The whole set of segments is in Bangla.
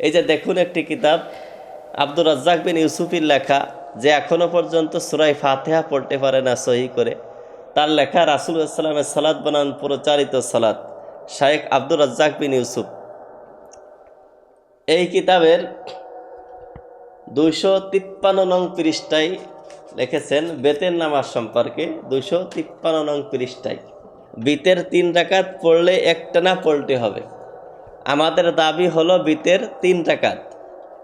এই যে দেখুন একটি কিতাব, আব্দুর রাজ্জাক বিন ইউসুফির লেখা, যে এখনও পর্যন্ত সুরাই ফাতেহা পড়তে পারে না সহি করে। তার লেখা, রাসুল ইসলামের সালাদ বানান প্রচারিত সালাদ শায়েখ আব্দুর রাজ্জাক বিন ইউসুফ। এই কিতাবের দুইশো তিপ্পান্ন নং পৃষ্ঠায় লিখেছেন বেতের নামাজ সম্পর্কে, দুইশো তিপ্পান্ন নং পৃষ্ঠায়। বিতের তিন রাকাত পড়লে একটানা পড়তে হবে। আমাদের দাবি হলো বিতের তিন টাকাত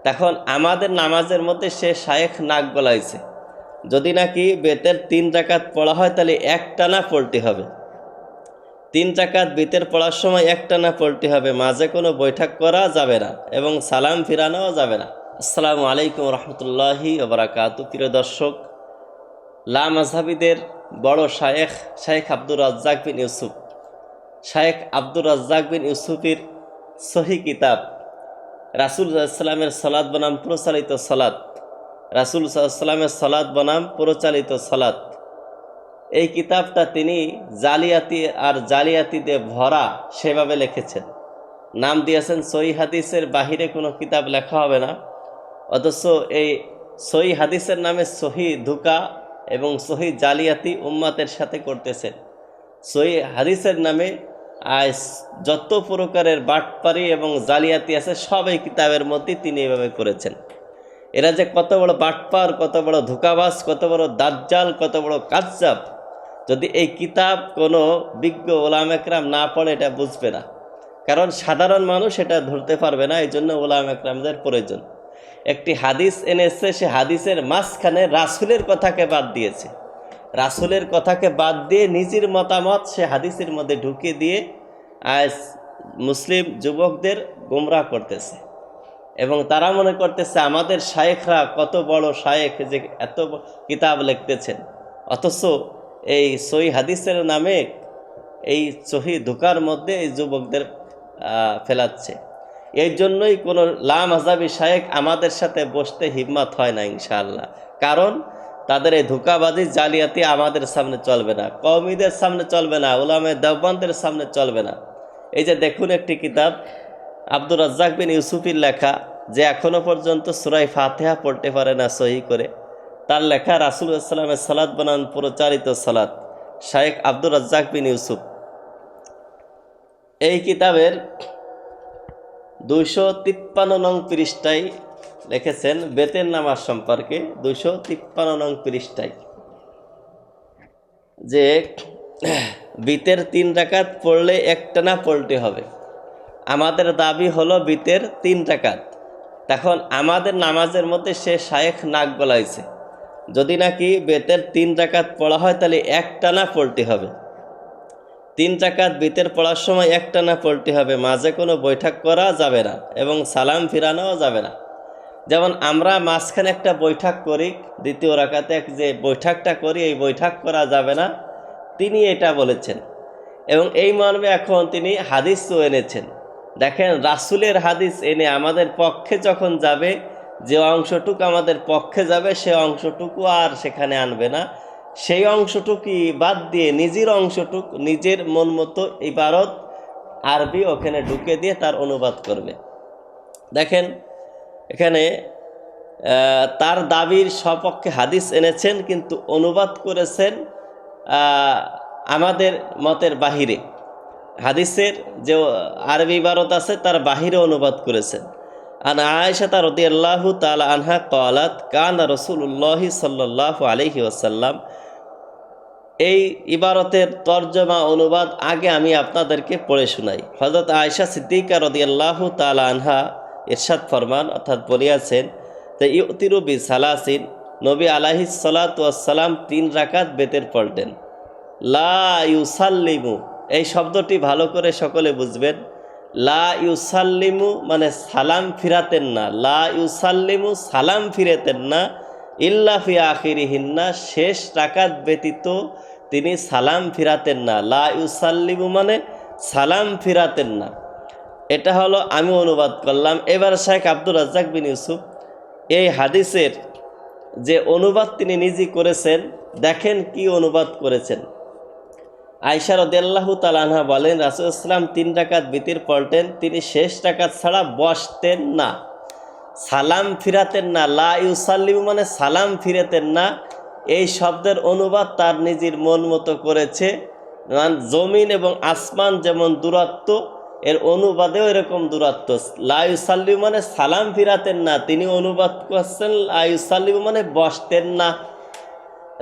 তখন আমাদের নামাজের মধ্যে সে শায়েখ নাক গলাইছে। যদি নাকি বেতের তিন রাকাত পড়া হয়, তাহলে একটানা পড়তে হবে। তিন রাকাত বিতের পড়ার সময় একটানা পড়তে হবে। মাঝে কোনো বৈঠক করা যাবে না এবং সালাম ফিরানোও যাবে না। আসসালামু আলাইকুম রহমতুল্লাহি ওবরাকাতু প্রিয় দর্শক, লা মাঝহাবিদের বড় শায়েখ শায়েখ আব্দুর রাজ্জাক বিন ইউসুফ। শায়েখ আব্দুর রাজ্জাক বিন ইউসুফের সহি কিতাব। রাসুল সাল্লামের সলাদ বনাম প্রচালিত সলাদ রাসুল সাল্লামের সলাদ বনাম প্রচালিত সলাদ এই কিতাবটা তিনি জালিয়াতি আর জালিয়াতিতে ভরা সেভাবে লিখেছেন। নাম দিয়েছেন সই হাদিসের বাহিরে কোনো কিতাব লেখা হবে না। অথচ এই সহি হাদিসের নামে সহি ধুকা এবং সহি জালিয়াতি উম্মাতের সাথে করতেছেন। সহি হাদিসের নামে আজ যত প্রকারের বাটপারি এবং জালিয়াতি আছে সব এই কিতাবের মধ্যে তিনি এভাবে করেছেন। এরা যে কত বড় বাটপার, কত বড় ধোকাবাজ, কত বড় দাজ্জাল, কত বড় কাজ্জাব, যদি এই কিতাব কোনো বিজ্ঞ ওলাম একরাম না পড়ে, এটা বুঝবে না। কারণ সাধারণ মানুষ এটা ধরতে পারবে না এই জন্য ওলাম একরামদের প্রয়োজন। একটি হাদিস এনেছে, সে হাদিসের মাঝখানে রাসুলের কথাকে বাদ দিয়েছে। রাসুলের কথাকে বাদ দিয়ে নিজের মতামত সে হাদিসের মধ্যে ঢুকে দিয়ে আজ মুসলিম যুবকদের গোমরাহ করতেছে। এবং তারা মনে করতেছে, আমাদের শায়েখরা কত বড় শায়েখ যে এত কিতাব লিখতেছেন। অথচ এই সই হাদিসের নামে এই সহি ধোকার মধ্যে এই যুবকদের ফেলাচ্ছে। এই জন্যই কোনো লাম আজাবি শায়েক আমাদের সাথে বসতে হিম্মত হয় না ইনশাআল্লাহ। কারণ তাদের এই ধোকাবাজি জালিয়াতি আমাদের সামনে চলবে না, কওমিদের সামনে চলবে না ওলামে দেওবন্দের সামনে চলবে না। এই যে দেখুন একটি কিতাব, আব্দুর রাজ্জাক বিন ইউসুফির লেখা, যে এখনও পর্যন্ত সুরাই ফাতেহা পড়তে পারে না সহি করে। তার লেখা, রাসুল ইসলামের সালাদ বানান প্রচারিত সালাদ শায়েখ আব্দুর রাজ্জাক বিন ইউসুফ। এই কিতাবের দুইশো তিপ্পান্ন নং পৃষ্ঠায় লিখেছেন, বেতের নামাজ সম্পর্কে দুশো তিপ্পান্ন নং পৃষ্ঠায়। যে, বিতের তিন রাকাত পড়লে একটানা পড়তে হবে। আমাদের দাবি হলো বিতের তিন রাকাত। তখন আমাদের নামাজের মধ্যে সে শায়েখ নাক গলাইছে। যদি নাকি বেতের তিন রাকাত পড়া হয়, তাহলে একটানা পড়তে হবে। তিন টাকাত বিতের পড়ার সময় একটানা পড়তে হবে। মাঝে কোনো বৈঠক করা যাবে না এবং সালাম ফিরানোও যাবে না। যেমন আমরা মাঝখানে একটা বৈঠক করি, দ্বিতীয় রাকাতে এক যে বৈঠকটা করি, এই বৈঠক করা যাবে না। তিনি এটা বলেছেন। এবং এই মর্মে এখন তিনি হাদিসও এনেছেন। দেখেন, রাসুলের হাদিস এনে আমাদের পক্ষে যখন যাবে, যে অংশটুকু আমাদের পক্ষে যাবে, সে অংশটুকু আর সেখানে আনবে না। সেই অংশটুকুই বাদ দিয়ে নিজের অংশটুক, নিজের মন মতো ইবারত আরবি ওখানে ঢুকে দিয়ে তার অনুবাদ করবে। দেখেন এখানে তার দাবির সপক্ষে হাদিস এনেছেন, কিন্তু অনুবাদ করেছেন আমাদের মতের বাহিরে। হাদিসের যে আরবি ইবারত আছে, তার বাহিরে অনুবাদ করেছেন। আন আয়েশা তার রদি আল্লাহ তালা আনহা কলাত কান রসুল্লাহ সাল্লাহ আলহি ওসাল্লাম এই ইবারতের তর্জমা অনুবাদ আগে আমি আপনাদেরকে পড়ে শোনাই। হজরত আয়েশা সিদ্দিকা রদি আল্লাহ তালা আনহা ইরশাদ ফরমান অর্থাৎ বলিয়াছেন যে ইউতিরুবি সালাসিন নবী আলাহি সালাতাম তিন রাকাত বেতের পড়তেন লা ইউসাল্লিমু, এই শব্দটি ভালো করে সকলে বুঝবেন। লা ইউসাল্লিমু মানে সালাম ফিরাতেন না। লা ইউসাল্লিমু সালাম ফিরেতেন না। ইল্লা ফি আখিরিহিন্না, শেষ রাকাত ব্যতীত তিনি সালাম ফিরাতেন না। লা ইউসাল্লিমু মানে সালাম ফিরাতেন না। এটা হলো আমি অনুবাদ করলাম। এবার শেখ আব্দুর রাজ্জাক বিন ইউসুফ, এই হাদিসের যে অনুবাদ তিনি নিজে করেছেন, দেখেন কি অনুবাদ করেছেন। আয়সা রদেল্লাহু তালানহা বলেন, রাসুল ইসলাম তিন রাকাত বিতির পড়তেন তিনি শেষ রাকাত ছাড়া বসতেন না। সালাম ফিরাতেন না, লা ইউসাল্লিম মানে সালাম ফিরাতেন না। এই শব্দের অনুবাদ তার নিজের মন মতো করেছে। মানে জমিন এবং আসমান যেমন দূরত্ব অনুবাদেও এরকম দূরত্ব। লাইসাল্লিম মানে সালাম ফিরাতেন না। তিনি অনুবাদ করছেন লাইসাল্লিম মানে বসতেন না।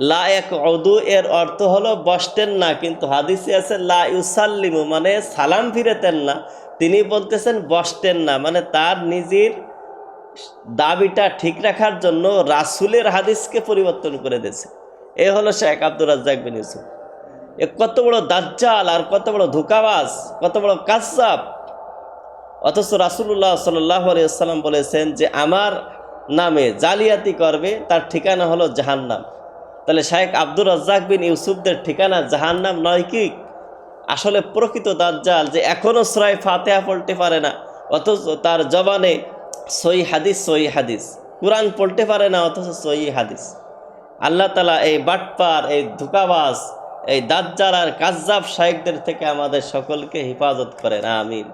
লা এক অদু এর অর্থ হলো বসতেন না, কিন্তু হাদিসে আছে লা ইউসাল্লিমু মানে সালাম ফিরেতেন না। তিনি বলতেছেন বসতেন না মানে তার নিজের দাবিটা ঠিক রাখার জন্য রাসুলের হাদিসকে পরিবর্তন করে দিয়েছে। এ হলো শেখ আব্দুর রাজ্জাক বিন ইউসুফ। এ কত বড় দাজ্জাল আর কত বড় ধোকাবাজ, কত বড় কাসাব অথচ রাসুল্লাহ সাল্লাহ আলিয়াল্লাম বলেছেন যে আমার নামে জালিয়াতি করবে, তার ঠিকানা হলো জাহান্নাম। তাহলে শাহেখ আব্দুর রাজ্জাক বিন ইউসুফদের ঠিকানা জাহান্নাম নয় কি? আসলে প্রকৃত দাজ্জাল যে এখনও শ্রয় ফাতেহা পড়তে পারে না, অথচ তার জবানে সই হাদিস সই হাদিস। কোরআন পড়তে পারে না, অথচ সই হাদিস। আল্লাহ তালা এই বাটপার, এই ধোকাবাজ এই দাজ্জাল আর কাজ্জাব শাহেকদের থেকে আমাদের সকলকে হেফাজত করেন আমিন।